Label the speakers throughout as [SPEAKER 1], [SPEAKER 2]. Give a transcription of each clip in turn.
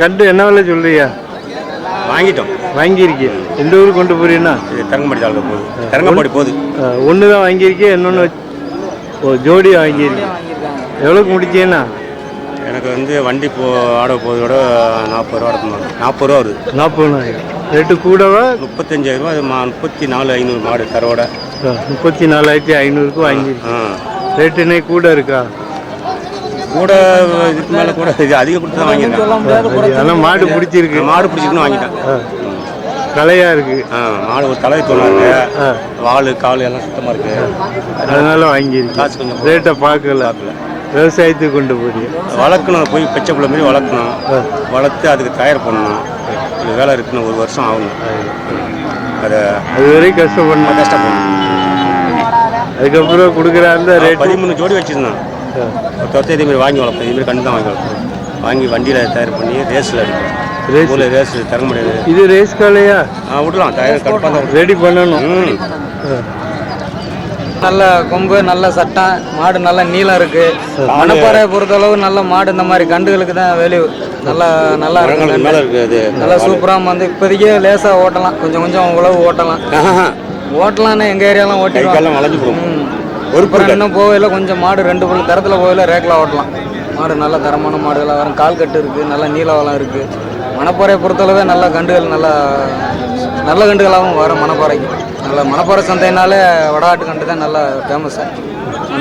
[SPEAKER 1] கண்டு என்ன விலை சொல்றியா
[SPEAKER 2] வாங்கிட்டோம்.
[SPEAKER 1] வாங்கியிருக்கீங்க எந்த ஊருக்கு கொண்டு போறீங்கன்னா
[SPEAKER 2] தரங்கம்பாடி தாலுக்கா போகுது. தரங்கம்பாடி போகுது.
[SPEAKER 1] ஒன்று தான் வாங்கியிருக்கேன் இன்னொன்று ஓ ஜோடி வாங்கியிருக்கேன் எவ்வளோக்கு முடிச்சீங்கன்னா
[SPEAKER 2] எனக்கு வந்து வண்டி போ ஆட போகிறதோட நாற்பது ரூபா இருக்கும் நாற்பது ரூபா வருது.
[SPEAKER 1] நாற்பதாயிரம் ரேட்டு கூடவா?
[SPEAKER 2] முப்பத்தஞ்சாயிரம் ரூபா அது முப்பத்தி நாலு ஐநூறு மாடு தரோட
[SPEAKER 1] முப்பத்தி நாலாயிரத்தி ஐநூறுக்கு வாங்கியிருக்கேன்
[SPEAKER 2] ஆ.
[SPEAKER 1] ரேட்டு இன்னைக்கு கூட இருக்கா?
[SPEAKER 2] கூட இதுக்கு மேலே கூட இது அதிகம் கொடுத்து தான் வாங்கியிருக்கேன்
[SPEAKER 1] ஆனால் மாடு பிடிச்சிருக்கு.
[SPEAKER 2] மாடு பிடிச்சிக்கணும் வாங்கிட்டேன்
[SPEAKER 1] ஆ. கலையா இருக்கு.
[SPEAKER 2] ஆ மாடு ஒரு தலை தோணா இருக்கு.
[SPEAKER 1] ஆ.
[SPEAKER 2] வால் கால் எல்லாம் சுத்தமாக இருக்கு.
[SPEAKER 1] அதனால வாங்கியிருக்கேன்.
[SPEAKER 2] காசு கொஞ்சம்
[SPEAKER 1] ரேட்டை பார்க்கல. விவசாயத்துக்கு கொண்டு போறீங்க.
[SPEAKER 2] வளர்க்கணும் போய் பச்சை பிள்ளை மாதிரி வளர்க்கணும். வளர்த்து அதுக்கு தயார் பண்ணணும். இது வேலை இருக்குன்னு ஒரு வருஷம் ஆகும். அதை
[SPEAKER 1] அது வரைக்கும் கஷ்டப்படணும்.
[SPEAKER 2] கஷ்டப்படணும்.
[SPEAKER 1] அதுக்கப்புறம் கொடுக்குறா இருந்தா ரேட்டு.
[SPEAKER 2] பதிமூணு ஜோடி வச்சிருந்தான். ஒருத்தர் இதே மாதிரி வாங்கி வளர்ப்பேன் இதே மாதிரி கண்டு தான் வாங்கி வளர்ப்பேன் வாங்கி வண்டியில் தயார் பண்ணி ரேஸில்? ஊரில் ரேஸ் தர முடியாது.
[SPEAKER 1] இது ரேஸ் காலையா?
[SPEAKER 2] ஆ விடலாம். தயார் கட் தான்
[SPEAKER 1] ரெடி பண்ணணும்.
[SPEAKER 3] நல்ல கொம்பு நல்ல சட்டம் மாடு நல்ல நீளம் இருக்கு. மணப்பாறையை பொறுத்தளவு நல்ல மாடு இந்த மாதிரி கண்டுகளுக்கு தான் வேல்யூ நல்லா நல்லா இருக்கு. நல்லா சூப்பராக வந்து இப்போதைக்கே லேசாக ஓட்டலாம். கொஞ்சம் கொஞ்சம் உழவு ஓட்டலாம். ஓட்டலாம்னா எங்கள் ஏரியாலாம் ஓட்டிக்கலாம்
[SPEAKER 2] காலம் வளைஞ்சு போடும்
[SPEAKER 3] ம்.
[SPEAKER 2] ஒரு
[SPEAKER 3] அப்புறம் இன்னும் போகையில் கொஞ்சம் மாடு ரெண்டு புல் தரத்தில் போகையில் ரேக்கில் ஓட்டலாம். மாடு நல்ல தரமான மாடுகளாக வரும். கால் கட்டு இருக்குது நல்ல நீளவளம் இருக்குது மணப்பாறையை பொறுத்தளவே நல்ல கண்டுகள் நல்ல நல்ல கண்டுகளாகவும் வரும் மணப்பாறைக்கு. நல்ல மணப்பாறை சந்தைனாலே வடநாட்டு கண்டு தான் நல்லா ஃபேமஸ்ஸு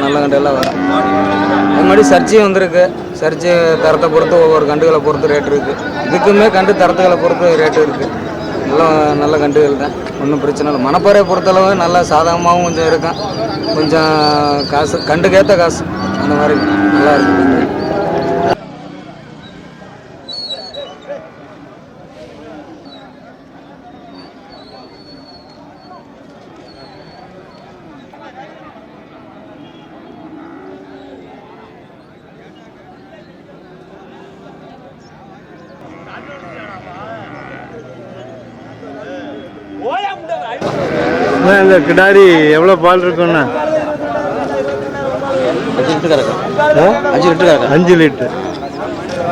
[SPEAKER 3] நல்ல கண்டுகளாக வரும். அது மாதிரி சர்ச்சையும் வந்திருக்கு. சர்ச்சை தரத்தை பொறுத்து ஒவ்வொரு கண்டுகளை பொறுத்து ரேட் இருக்குது இதுக்குமே கண்டு தரத்துகளை பொறுத்து ரேட்டு இருக்குது நல்ல நல்ல கண்டுகள் தான். ஒன்றும் பிரச்சனை இல்லை. மணப்பாறையை பொறுத்தளவு நல்லா சாதகமாகவும் கொஞ்சம் இருக்கும் கொஞ்சம் காசு கண்டுக்கேற்ற காசு. அந்த மாதிரி நல்லா
[SPEAKER 1] இருக்கும் இந்த கிடாரி எவ்வளோ பால் இருக்கும்ண்ணா?
[SPEAKER 4] அஞ்சு லிட்டர்? அஞ்சு லிட்டர்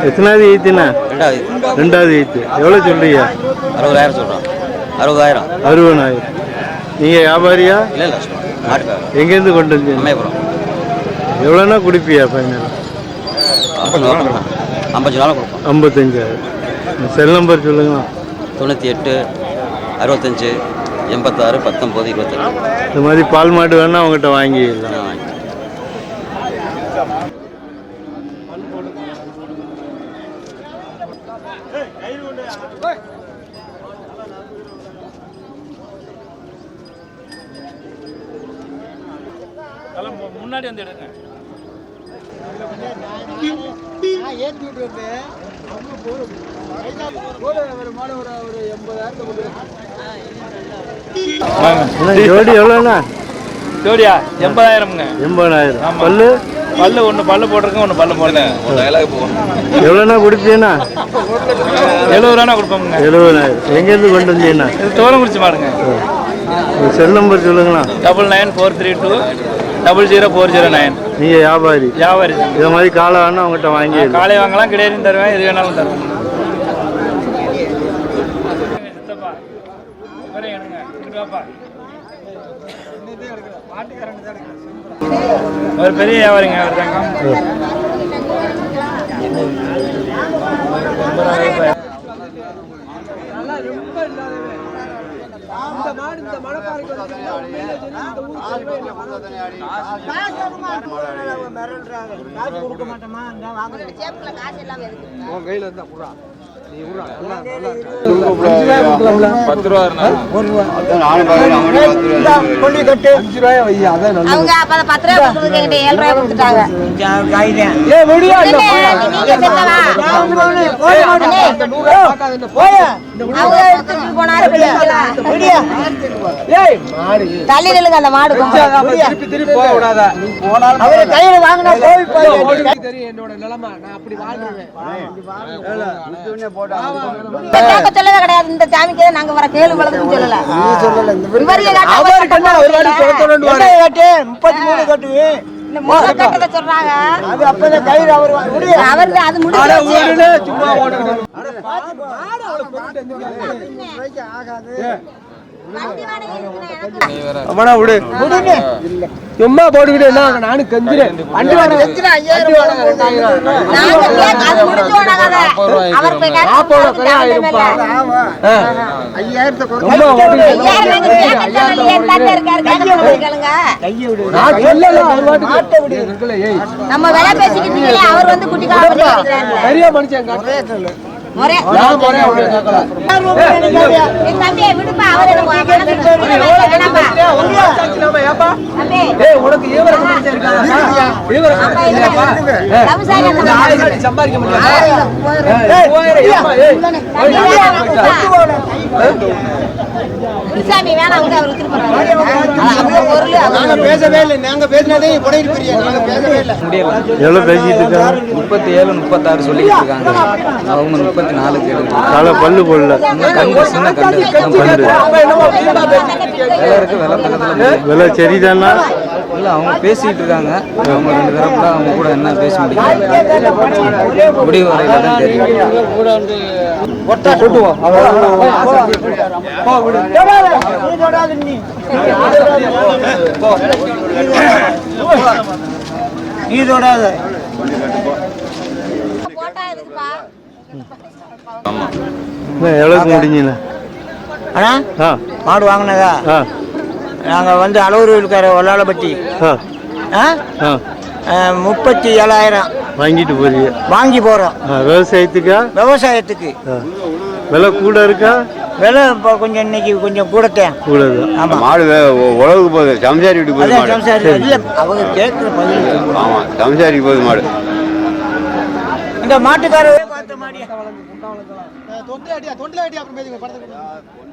[SPEAKER 1] எத்தனாவது ஈத்துண்ணா
[SPEAKER 4] ரெண்டாவது
[SPEAKER 1] ரெண்டாவது ஈத்து எவ்வளோ சொல்றீங்க?
[SPEAKER 4] அறுபதாயிரம் சொல்கிறோம் அறுபதாயிரம்.
[SPEAKER 1] அறுபதாயிரம். நீங்கள் வியாபாரியா?
[SPEAKER 4] இல்லை இல்லை
[SPEAKER 1] எங்கேருந்து கொண்டு வந்தீங்க?
[SPEAKER 4] அம்மையபுரம்.
[SPEAKER 1] எவ்வளோனா கொடுப்பியா ஃபைனல்
[SPEAKER 4] ஐம்பது ரூபா கொடுப்போம். ஐம்பது நாள் கொடுப்போம்.
[SPEAKER 1] ஐம்பத்தஞ்சாயிரம் செல் நம்பர் சொல்லுங்களா
[SPEAKER 4] தொண்ணூற்றி எட்டு அறுபத்தஞ்சு எண்பத்தாறு பத்தொம்போது இருபத்தஞ்சு
[SPEAKER 1] இந்த மாதிரி பால் மாடு வேணா அவங்ககிட்ட வாங்கிடலாம்
[SPEAKER 4] நான் வாங்கிக்கிறேன்
[SPEAKER 5] முன்னாடி வந்து எடுங்க
[SPEAKER 1] அண்ணா, ஜோடி எவ்வளோண்ணா?
[SPEAKER 5] ஜோடியா? எண்பதாயிரம்ங்க.
[SPEAKER 1] எண்பதாயிரம். பல்லு?
[SPEAKER 5] பல்லு ஒன்று பல்லு போட்டிருக்கேன் ஒன்று பல்லு போடல.
[SPEAKER 1] எவ்வளோண்ணா கொடுப்பீங்கண்ணா
[SPEAKER 5] எழுபது ரூபா கொடுப்போம்ங்க.
[SPEAKER 1] எழுபதாயிரம். எங்கேருந்து கொண்டு வந்தீங்கண்ணா?
[SPEAKER 5] இது தோரங்குறிச்சி மாடுங்க.
[SPEAKER 1] செல் நம்பர் சொல்லுங்களா
[SPEAKER 5] double nine four three two double zero four zero nine.
[SPEAKER 1] நீங்கள் வியாபாரி.
[SPEAKER 5] வியாபாரி.
[SPEAKER 1] இதை மாதிரி காலை வேணா அவங்ககிட்ட வாங்கிடலாம்
[SPEAKER 5] காலை வாங்கலாம் கிடையாது தருவேன். எது வேணாலும் தருவேன். ஒரு பெரிய வியாபாரிங்க அவர் தாங்க
[SPEAKER 6] சேப்புல காசு எல்லாம் எதுக்கு? அவங்க அப்ப பத்து ரூபாய் கொடுக்குறது என்கிட்ட ஏழு ரூபாய் கொடுத்துட்டாங்க. அவங்க தள்ளி நில்லுங்க அந்த மாடு கொஞ்சம்.
[SPEAKER 7] திருப்பி திருப்பி போக விடாத.
[SPEAKER 8] அவரு கையில வாங்கினா போய்
[SPEAKER 7] தெரியும் என்னோட நிலைமை. நான் அப்படி வாழ்றேன்
[SPEAKER 6] இந்த கேட்க சொல்லவே கிடையாது. இந்த சாமிக்கு நாங்க வர கேளு வளர்த்துன்னு சொல்லல.
[SPEAKER 7] என்ன
[SPEAKER 8] கட்டு? முப்பத்தி மூணு
[SPEAKER 6] இந்த மூணு கட்டத்தை சொல்றாங்க.
[SPEAKER 8] அது அப்பதான் கயிறு அவர்
[SPEAKER 6] அவர் அது முடிஞ்சு
[SPEAKER 7] அட
[SPEAKER 6] போச்சு.
[SPEAKER 7] ஊருன்னு சும்மா ஓடுறது அவனா விடு. சும்மா போட்டுக்கிட்டு என்ன நானும் கெஞ்சிரேன் வண்டி வாடகை
[SPEAKER 6] நம்ம விலை பேசிக்கிட்டு அவர் வந்து குட்டி
[SPEAKER 7] மனுஷன் காட்டு
[SPEAKER 6] ஒரே
[SPEAKER 7] நான் போறேன் அவனை கேட்கல
[SPEAKER 6] என் தம்பியை விடுப்பா, அவர்
[SPEAKER 7] சம்பாதிக்க முடியாது.
[SPEAKER 6] குருசாமி வேணாம், அவர்
[SPEAKER 8] பேசவே இல்லை நாங்க பேசினதே புடையிட்டு பிரியா நாங்க பேசவே இல்லை.
[SPEAKER 3] முடியல.
[SPEAKER 1] எவ்வளோ பேசிட்டு இருக்காங்க?
[SPEAKER 3] முப்பத்தி ஏழு முப்பத்தாறு சொல்லிட்டு இருக்காங்க. அவங்க முப்பத்தி நாலு
[SPEAKER 1] காலை பல்லு போடல.
[SPEAKER 3] கண்டு சின்ன கண்டு
[SPEAKER 7] பேசிட்டு
[SPEAKER 3] விலை இருக்கு விலை பக்கத்துல
[SPEAKER 1] விலை சரிதானா?
[SPEAKER 3] இல்லை அவங்க பேசிட்டு இருக்காங்க அவங்க ரெண்டு தரப்புல அவங்க கூட என்ன பேச முடியும். முடிவு வரையில தான் தெரியும்.
[SPEAKER 8] நீ தொடாத.
[SPEAKER 6] போட்டா எதுக்குப்பா?
[SPEAKER 1] எவ்வளோக்கு முடிஞ்சீங்க?
[SPEAKER 8] அண்ணா
[SPEAKER 1] ஆ.
[SPEAKER 8] மாடு வாங்கினதா?
[SPEAKER 1] ஆ
[SPEAKER 8] நாங்க வந்து அளவுரு இருக்கார ஒல்லாளப்பட்டி
[SPEAKER 1] ஆ.
[SPEAKER 8] ஆ?
[SPEAKER 1] ஆ.
[SPEAKER 8] ஆ, முப்பத்தி ஏழாயிரம்
[SPEAKER 1] வாங்கிட்டு போறீங்க.
[SPEAKER 8] வாங்கி போறோம்.
[SPEAKER 1] ஆ விவசாயத்துக்கா?
[SPEAKER 8] விவசாயத்துக்கு.
[SPEAKER 1] விலை கூட இருக்கா?
[SPEAKER 8] விலை இப்போ கொஞ்சம் இன்னைக்கு கொஞ்சம் கூடத்தேன்
[SPEAKER 1] கூட தான்
[SPEAKER 8] ஆமா
[SPEAKER 2] மாடு உழவுக்கு போகுது. சம்சாரி வீட்டுக்கு போகுது
[SPEAKER 8] சம்சாரி இல்ல அவங்க கேட்குற பதில் சொல்லு.
[SPEAKER 2] ஆமா சம்சாரிக்கு போகுது மாடு.
[SPEAKER 8] இந்த மாட்டுக்காரவே பார்த்த மாடியா
[SPEAKER 7] அப்புறம் இருக்கட்டும் சுழி ஊரா முத கரெக்டா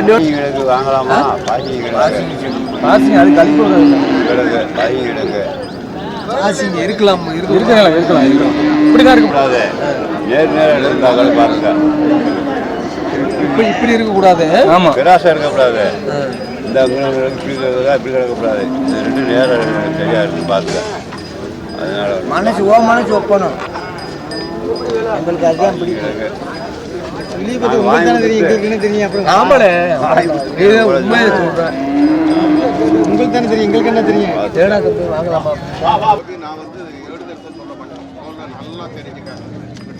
[SPEAKER 7] எனக்கு
[SPEAKER 2] வாங்கலாமா? பாசி
[SPEAKER 7] பாசிங்க அது கழிப்பு
[SPEAKER 2] கிழக்கு பாசி கிழக்கு
[SPEAKER 7] பாசிங்க இருக்கலாம் இருக்கலாம். இருக்கலாம் இருக்கலாம் இப்படிதான் இருக்கும்
[SPEAKER 2] கூடாது. நேர் நேரம் இருந்தாங்க பாருங்க.
[SPEAKER 7] இப்படி இப்படி இருக்க கூடாது ஆமா.
[SPEAKER 2] விராசம் இருக்கக்கூடாது. இந்த இப்படி கிடக்குதா இப்படி கிடக்கக்கூடாது இது ரெண்டு நேரம் சரியா இருக்கு பார்த்துக்க அதனால
[SPEAKER 8] மனசு ஓ மனசு ஒப்பணும். எங்களுக்கு அதுதான் பிடிக்கும்.
[SPEAKER 2] தெரியும்
[SPEAKER 7] ஆமாடே உண்மையை சொல்றேன். உங்களுக்கு தானே தெரியும் எங்களுக்கு என்ன தெரியும்? தேடா தம்பி வாங்கலாமா?
[SPEAKER 9] நான் வந்து எழுதுறத சொல்ல மாட்டேன். முதல்ல நல்லா தெரிஞ்சுக்க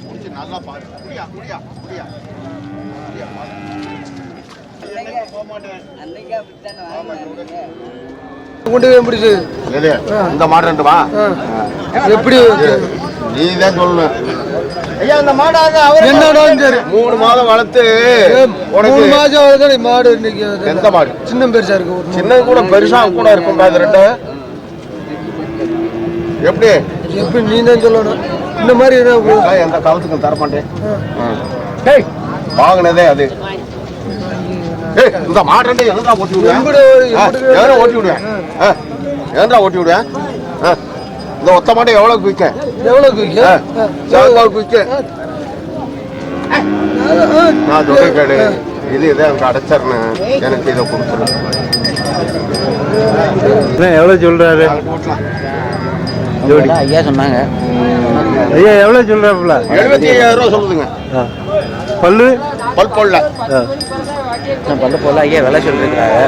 [SPEAKER 9] முடிச்சு நல்லா பாரு. குடியா குடியா குடியா குடியா பாரு. போக மாட்டேன்?
[SPEAKER 7] கொண்டு போய் முடிச்சு
[SPEAKER 9] எது? இந்த மாடு ரெண்டுமா?
[SPEAKER 7] எப்படி?
[SPEAKER 9] நீ தான் சொல்லணும்.
[SPEAKER 8] ஐயா இந்த மாடாக அவர்
[SPEAKER 7] என்னடாலும் சரி
[SPEAKER 9] மூணு மாதம் வளர்த்து
[SPEAKER 7] மூணு வரைக்கும் நீ மாடு இன்னைக்கு
[SPEAKER 9] எந்த மாடு?
[SPEAKER 7] சின்ன பெருசா இருக்கு ஒரு
[SPEAKER 9] சின்னது கூட பெருசா கூட இருக்கும்டா இது ரெண்டு. எப்படி?
[SPEAKER 7] எப்படி நீ தான் சொல்லணும். இந்த மாதிரி
[SPEAKER 9] எந்த காலத்துக்கும் தர மாட்டேன் டேய் வாங்கினதே அது. ஏய் இந்த மாடு ரெண்டு எங்கடா ஓட்டி விடுவேன் ஓட்டி ஆ, எங்கடா ஓட்டி விடுவேன் ஆ, இந்த ஒத்த மாட்டை எவ்வளவுக்கு விற்க
[SPEAKER 7] எவ்வளவு
[SPEAKER 9] ஆ, எவ்வளவுக்கு விற்க நான் சொல்ல கேடு இது இதை எனக்கு அடைச்சிருன்னு எனக்கு இதை கொடுத்துரு.
[SPEAKER 1] என்ன எவ்வளோ சொல்கிறாரு ஜோடி.
[SPEAKER 3] ஐயா சொன்னாங்க.
[SPEAKER 1] ஐயா எவ்வளோ சொல்கிறாப்புல
[SPEAKER 9] எழுபத்தி ஐயாயிரம் ரூபா சொல்லுதுங்க.
[SPEAKER 1] ஆ. பல்லு?
[SPEAKER 9] பல் பொல்ல
[SPEAKER 1] ஆ.
[SPEAKER 3] பல்ல போல ஐயா விலை சொல்லிருக்காங்க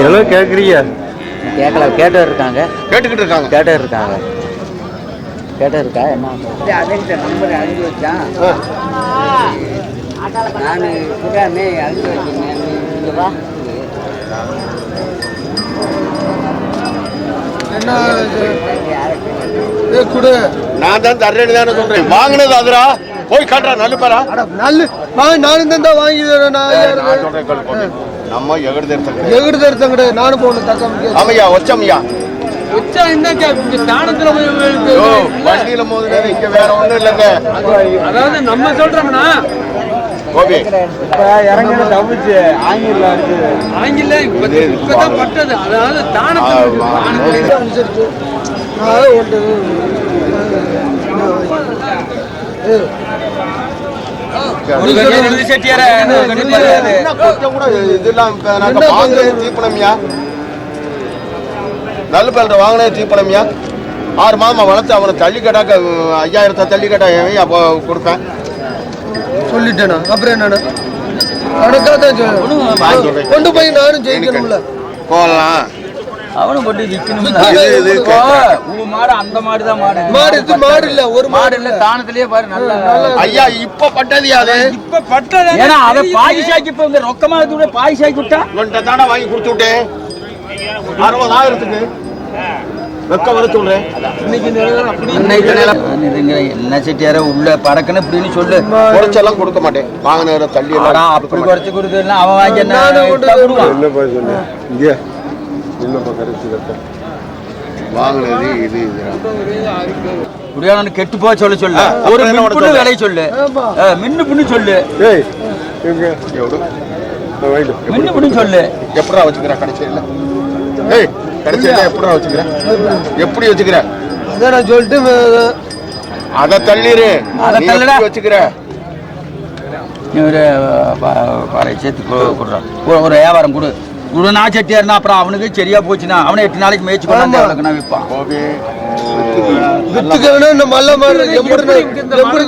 [SPEAKER 1] எவ்வளோ கேட்குறீங்க
[SPEAKER 3] கேட்கல கேட்டு இருக்காங்க
[SPEAKER 9] கேட்டுக்கிட்டு இருக்காங்க
[SPEAKER 3] கேட்டு இருக்காங்க கேட்டு இருக்கா என்ன
[SPEAKER 8] நம்பர் அனுப்பி வச்சான். நான் புறாமே அனுப்பி வச்சிருந்தேன். இங்க வா.
[SPEAKER 7] என்ன ஏ குடு.
[SPEAKER 9] நான் தான் தர்றேன்னு தானே சொல்றேன். வாங்கினது அதுரா? போய் காட்டுறா நல்ல பேரா
[SPEAKER 7] அட நல்ல நானும் தான் வாங்கி தரேன் நான்
[SPEAKER 9] நான் சொல்றேன் போட்டு. நம்ம எகடு தெரிஞ்ச
[SPEAKER 7] எகிட்டு தருத்தம் கிடையாது. நானும் போகணும். தக்க முடியாது
[SPEAKER 9] ஆமையா ஒச்சமையா?
[SPEAKER 3] உச்சா என்ன ஸ்தானத்துல
[SPEAKER 9] ஓ வண்டியில மோதுனது இங்க வேற ஒண்ணும் இல்லைங்க.
[SPEAKER 3] அதாவது நம்ம சொல்றோம்னா
[SPEAKER 9] கோபி.
[SPEAKER 1] இறங்கின தப்பிச்சு ஆங்கில
[SPEAKER 3] ஆங்கில இப்பதான் பட்டது. அதாவது தானத்துல
[SPEAKER 7] அனுசரிச்சு நான் ஒன்று
[SPEAKER 9] இதெல்லாம் வாங்குறது தீப்பணமியா. நல்ல பேர்ட்ட வாங்கினது தீப்பணமியா. ஆறு மாதமா வளர்த்து அவனை தள்ளி கேட்டாக்க ஐயாயிரத்தை தள்ளி கேட்டா அப்போ கொடுப்பேன்
[SPEAKER 7] சொல்லிட்டேனா? அப்புறம் என்னண்ணா? கணக்காக தான் சொல்லணும். கொண்டு போய் நானும் ஜெயிக்கணும்ல.
[SPEAKER 9] போகலாம்.
[SPEAKER 4] அவனும்
[SPEAKER 9] இது கேட்கறேன்.
[SPEAKER 4] உங்க மாடு அந்த மாடு. தான் மாடு
[SPEAKER 7] மாடு இது மாடு இல்ல ஒரு மாடு இல்ல
[SPEAKER 4] தானத்திலேயே பாரு நல்லா
[SPEAKER 9] ஐயா இப்ப பட்டது அது
[SPEAKER 3] இப்ப பட்டது
[SPEAKER 4] ஏன்னா அதை பாகிசாக்கி இப்ப இந்த ரொக்கமா கூட பாகிசாக்கி விட்டா?
[SPEAKER 9] இவன்கிட்ட தானே வாங்கி கொடுத்து விட்டேன். அறுபதாயிரத்துக்கு.
[SPEAKER 4] என்ன செட்டியார உள்ள பறக்கணும் இப்படின்னு சொல்லு.
[SPEAKER 9] குறைச்செல்லாம் கொடுக்க மாட்டேன். வாங்கின தள்ளி
[SPEAKER 4] அப்படி குறைச்சு கொடுக்குறதுனா அவன் வாங்கி என்ன
[SPEAKER 9] வாங்கினது இது.
[SPEAKER 4] குடியானவனு கெட்டு போக சொல்ல சொல்லு ஒரு மின்னு? விலைய சொல்லு மின்னு புண்ணு சொல்லு மின்னு புண்ணு சொல்லு
[SPEAKER 9] எப்படா வச்சுக்கிற கடைசியில் ஏய் கடைசியில் எப்படா வச்சுக்கிற எப்படி வச்சுக்கிற
[SPEAKER 7] அதான் நான் சொல்லிட்டு
[SPEAKER 9] அதை தள்ளிரு
[SPEAKER 4] அதை தள்ளுடா.
[SPEAKER 9] வச்சுக்கிற
[SPEAKER 4] நீ ஒரு சேர்த்து கொடுறான் ஒரு ஒரு வியாபாரம் கொடு ஒரு நான் செட்டியாருனா அப்புறம் அவனுக்கு சரியா போச்சுன்னா அவனை எட்டு நாளைக்கு மேய்ச்சி கொண்டாந்து
[SPEAKER 7] ஆமா.
[SPEAKER 4] அவனுக்கு நான் விற்பான்.
[SPEAKER 9] கோபி.
[SPEAKER 7] வித்துக்க வேணா இந்த மல்ல எம்புடுக்கு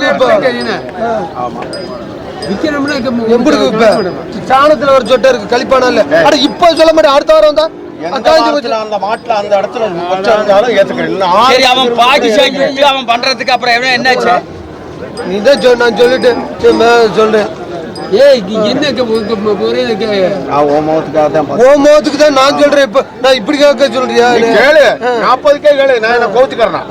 [SPEAKER 7] விப்ப எம்புடுக்கு விப்ப சாணத்துல ஒரு சொட்டை இருக்கு கழிப்பானா இல்ல? அட இப்ப சொல்ல மாட்டேன் அடுத்த வாரம் தான்
[SPEAKER 4] அவன் பாக்கி சாக்கி விட்டு அவன் பண்றதுக்கு அப்புறம் என்ன என்னாச்சு?
[SPEAKER 7] நீ தான் சொல் நான் சொல்லிட்டேன். சரி நான் சொல்றேன்.
[SPEAKER 3] ஏய் என்ன
[SPEAKER 9] முகத்துக்காக தான் பார்த்தேன்.
[SPEAKER 7] ஓ முகத்துக்கு தான் நான் சொல்றேன். இப்ப நான் இப்படி கேட்க சொல்றியா?
[SPEAKER 9] நீ கேளு. நாற்பதுக்கே கேளு. நான் என்ன கோச்சுக்கிறேனா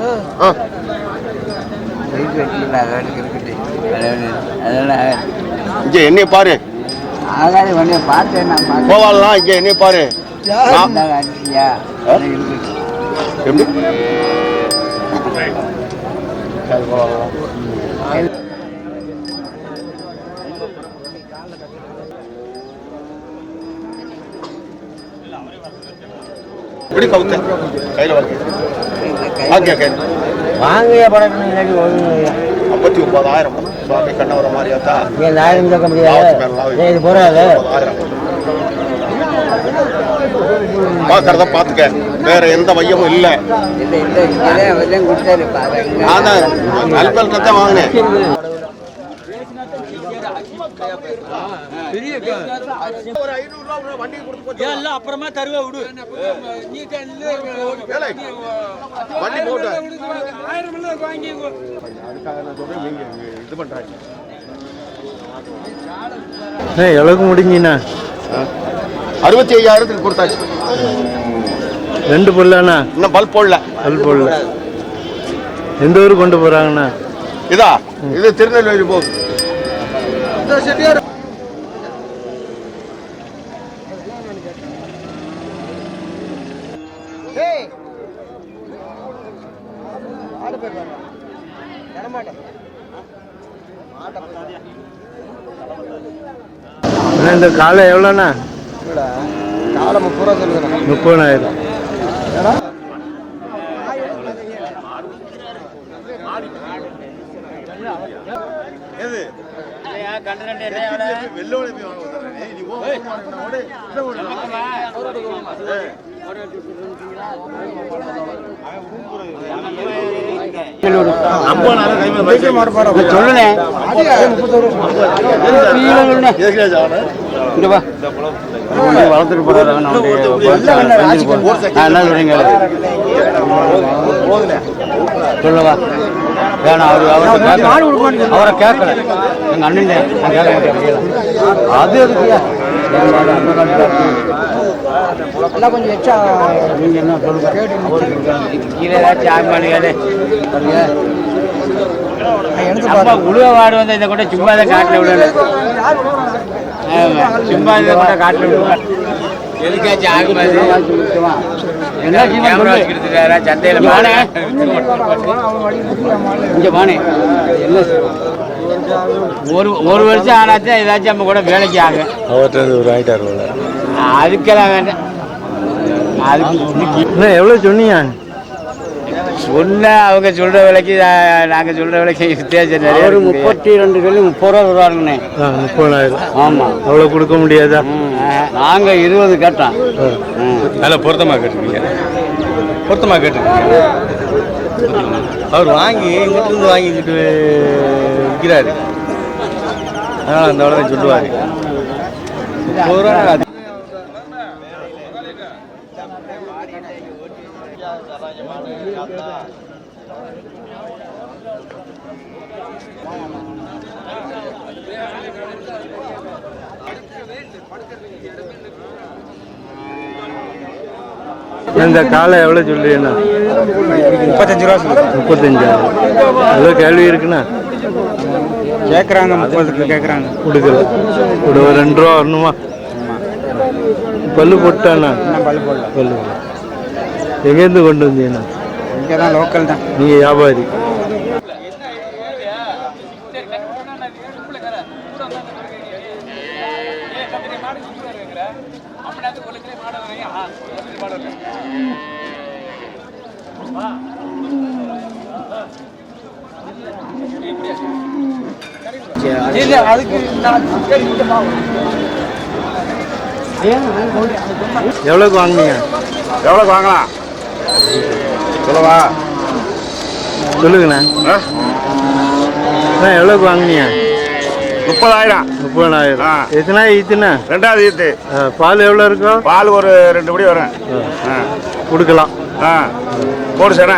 [SPEAKER 9] இங்க என்னைய பாரு. போவாலாம் இங்க என்னைய பாரு. எப்படி? இப்படி கவுத்த. கையில வாங்க. வாங்க ஐம்பத்தி ஒன்பதாயிரம். சுவாமி கண்ணவர மாதிரியாத்தா
[SPEAKER 8] ஏன் நாயும் கேட்க முடியாது ஏன் இது போறாது.
[SPEAKER 9] பாக்குறத பாத்துக்க. வேற எந்த மையமும் இல்ல. நான் தான் நல்பல்கிட்ட தான் வாங்கினேன் ஒரு ஐநூறு ரூபா வண்டி கொடுத்து
[SPEAKER 4] எல்லாம் அப்புறமா தருவ விடு
[SPEAKER 9] வண்டி போட்டு
[SPEAKER 3] வாங்கி
[SPEAKER 9] அதுக்காக நான் சொல்றேன் நீங்க இது பண்றாங்க
[SPEAKER 1] ஏய் எவ்வளோக்கு முடிஞ்சிண்ணா
[SPEAKER 9] அறுபத்தி ஐயாயிரத்துக்கு கொடுத்தாச்சு.
[SPEAKER 1] ரெண்டு பொருளாண்ணா
[SPEAKER 9] இன்னும் பல்ப் போடல.
[SPEAKER 1] அது பொருள் எந்த ஊருக்கு கொண்டு போகிறாங்கண்ணா
[SPEAKER 9] இதா இது திருநெல்வேலி போகுது.
[SPEAKER 7] செட்டியார்
[SPEAKER 1] அண்ணா, இந்த காலை எவ்வளோண்ணா?
[SPEAKER 7] காலை முப்பது ரூபா சொல்லுங்க
[SPEAKER 1] முப்பதாயிரம்.
[SPEAKER 4] வளர்த்துட்டு போறாரு என்ன சொல்றீங்க சொல்லவா வேணாம் அவர் அவரை கேட்கல. அவரை கேட்கல எங்க அண்ணன் நான் கேட்க மாட்டேன் அது எதுக்கு
[SPEAKER 7] எல்லாம் கொஞ்சம் எச்சா நீங்க என்ன சொல்லுங்க
[SPEAKER 5] கீழே ஏதாச்சும் ஆக நம்ம உழுவ வாடு வந்து இதை கூட சும்மா தான் காட்டில் விடல ஆமா, சும்மா இதை கூட காட்டில் விடல எதுக்காச்சும் ஆகுமாது என்ன கேமரா வச்சுக்கிட்டு சந்தையில் மானே இங்கே மானே என்ன ஒரு ஒரு வருஷம் ஆனாச்சும் ஏதாச்சும் நம்ம கூட வேலைக்கு ஆகும்
[SPEAKER 1] அவர்கிட்ட ஒரு ஆயிட்டார் போல.
[SPEAKER 5] அதுக்கெல்லாம் வேண்டாம் அதுக்கு
[SPEAKER 1] என்ன எவ்வளோ சொன்னீங்க?
[SPEAKER 5] சொன்ன அவங்க சொல்ற விலைக்கு நாங்க சொல்ற விலைக்கு வித்தியாசம் நிறைய
[SPEAKER 7] ஒரு. முப்பத்தி ரெண்டு கல்லு முப்பது ரூபா வருவாருங்கண்ணே
[SPEAKER 1] ஆ முப்பதாயிரம்
[SPEAKER 7] ஆமா.
[SPEAKER 1] அவ்வளோ கொடுக்க முடியாதா?
[SPEAKER 7] நாங்க இருபது கேட்டோம்
[SPEAKER 1] அதில் பொருத்தமாக கேட்டுருக்கீங்க. பொருத்தமாக கேட்டுருக்கீங்க. அவர் வாங்கி இங்கிட்டிருந்து வாங்கிக்கிட்டு விற்கிறாரு அதனால் அந்த அவ்வளோ சொல்லுவார். முப்பது ரூபா அது இந்த காலை எவ்வளோ சொல்றீங்கண்ணா
[SPEAKER 10] முப்பத்தஞ்சு ரூபா சொல்லு
[SPEAKER 1] முப்பத்தஞ்சாயிரம் எவ்வளோ கேள்வி இருக்குண்ணா.
[SPEAKER 10] கேட்குறாங்க முப்பதுக்கு கேட்குறாங்க
[SPEAKER 1] கொடுக்கல. ஒரு ரெண்டு ரூபா வரணுமா? பல்லு போட்டாண்ணா
[SPEAKER 10] பல்லு போடல.
[SPEAKER 1] பல்லு எங்கேருந்து கொண்டு வந்தீங்கண்ணா
[SPEAKER 10] இங்கே தான் லோக்கல் தான்.
[SPEAKER 1] நீங்கள் வியாபாரி.
[SPEAKER 7] அதுக்கு நான்
[SPEAKER 1] எவ்வளோக்கு வாங்குனீங்க?
[SPEAKER 11] எவ்வளோக்கு வாங்கலாம்? சொல்லவா?
[SPEAKER 1] சொல்லுங்கண்ணா. அண்ணா எவ்வளோக்கு வாங்குனீங்க?
[SPEAKER 11] முப்பதாயிரம்.
[SPEAKER 1] முப்பதாயிரம். எத்தனை ஈத்துண்ணா?
[SPEAKER 11] ரெண்டாவது ஈத்து.
[SPEAKER 1] பால் எவ்வளோ இருக்கும்?
[SPEAKER 11] பால் ஒரு ரெண்டு படி வரும். ஆ.
[SPEAKER 1] கொடுக்கலாம்.
[SPEAKER 11] ஆ. போடு சேனை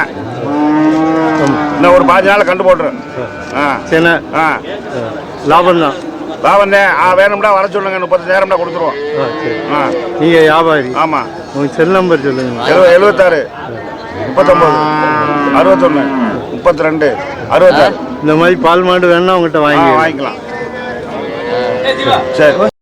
[SPEAKER 11] இன்னும் ஒரு பாஞ்சு நாள் கண்டு போட்டுரும் ஆ.
[SPEAKER 1] சரி.
[SPEAKER 11] ஆ.
[SPEAKER 1] லாபம் தான்
[SPEAKER 11] லாபம் ஆ வேணும்னா வர சொல்லுங்க. முப்பத்தஞ்சாயிரம்னா கொடுத்துருவோம்.
[SPEAKER 1] ஆ நீங்கள் வியாபாரி.
[SPEAKER 11] ஆமாம்
[SPEAKER 1] உங்கள் செல் நம்பர் சொல்லுங்க.
[SPEAKER 11] எழுபது எழுபத்தாறு முப்பத்தொம்பது. அறுபத்தொன்று முப்பத்தி ரெண்டு அறுபத்தாறு
[SPEAKER 1] இந்த மாதிரி பால் மாடு வேணா உங்கள்கிட்ட வாங்கி
[SPEAKER 11] வாங்கிக்கலாம். சரி.